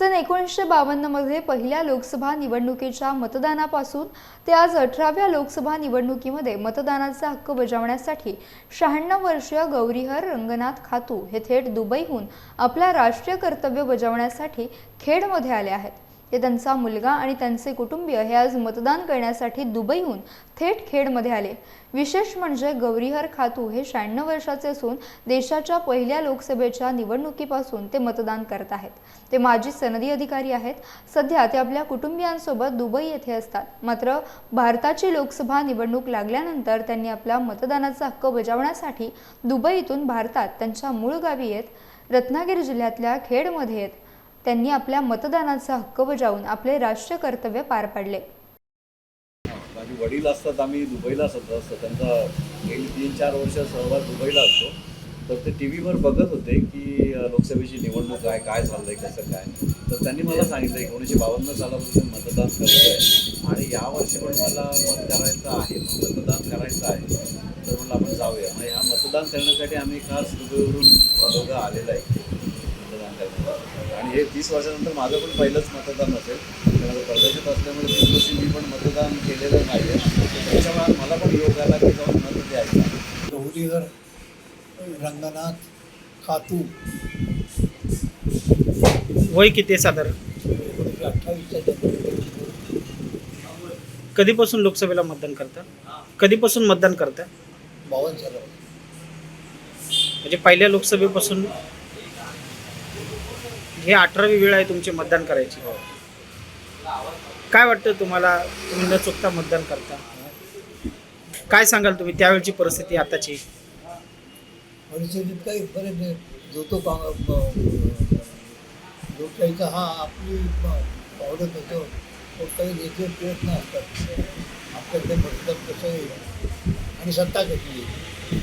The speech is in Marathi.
सन एकोणीसशे बावन्नमध्ये पहिल्या लोकसभा निवडणुकीच्या मतदानापासून ते आज अठराव्या लोकसभा निवडणुकीमध्ये मतदानाचा हक्क बजावण्यासाठी शहाण्णव वर्षीय गौरीहर रंगनाथ खातू हे थेट दुबईहून आपल्या राष्ट्रीय कर्तव्य बजावण्यासाठी खेडमध्ये आले आहेत. ते त्यांचा मुलगा आणि त्यांचे कुटुंबीय हे आज मतदान करण्यासाठी दुबईहून थेट खेडमध्ये आले. विशेष म्हणजे गौरीहर खातू हे शहाण्णव वर्षाचे असून देशाच्या पहिल्या लोकसभेच्या निवडणुकीपासून ते मतदान करत आहेत. ते माजी सनदी अधिकारी आहेत. सध्या ते आपल्या कुटुंबियांसोबत दुबई येथे असतात. मात्र भारताची लोकसभा निवडणूक लागल्यानंतर त्यांनी आपला मतदानाचा हक्क बजावण्यासाठी दुबईतून भारतात त्यांच्या मूळ गावी येत रत्नागिरी जिल्ह्यातल्या खेडमध्ये येत. त्यांनी आपल्या मतदानाचा हक्क बजावून आपले राष्ट्रीय कर्तव्य पार पाडले. माझे वडील असतात आम्ही दुबईला सतत असतो. त्यांचा गेली तीन चार वर्ष सहभाग दुबईला असतो. तर ते टी व्हीवर बघत होते की लोकसभेची निवडणूक आहे काय चाललंय कसं काय? तर त्यांनी मला सांगितलं एकोणीसशे बावन्न सालापासून मतदान करतोय आणि यावर्षी पण मला मत करायचं आहे मतदान करायचं आहे. तर म्हणलं आपण जाऊया. मग ह्या मतदान करण्यासाठी आम्ही खास दुबईवरून दोघं आलेलं आहे. आणि हे तीस वर्षानंतर माझं पण पहिलंच मतदान असेल. आता परदेशात असल्यामुळे तीस वर्षी मी पण मतदान केलेलं नाही आहे त्याच्यामुळे मला पण योग आला की जाऊन मत द्यायचं. गौरीहर रंगनाथ खातू. वय किती आहे साधारण? कधीपासून लोकसभेला मतदान करता? कधीपासून मतदान करता? बावन्न साला म्हणजे पहिल्या लोकसभेपासून हे अठरावी वेळ आहे तुमची मतदान करायची. काय वाटतं तुम्हाला? तुम्ही न चुकता मतदान करता. काय सांगाल तुम्ही त्यावेळची परिस्थिती आताची? परिस्थितीत काही फरक नाही. जो तो लोकशाहीचा हा आपली आवडत होतो तो काही लेखी प्रयत्न असतात आपल्याकडे मतदान कसं आणि सत्ता कशी येईल?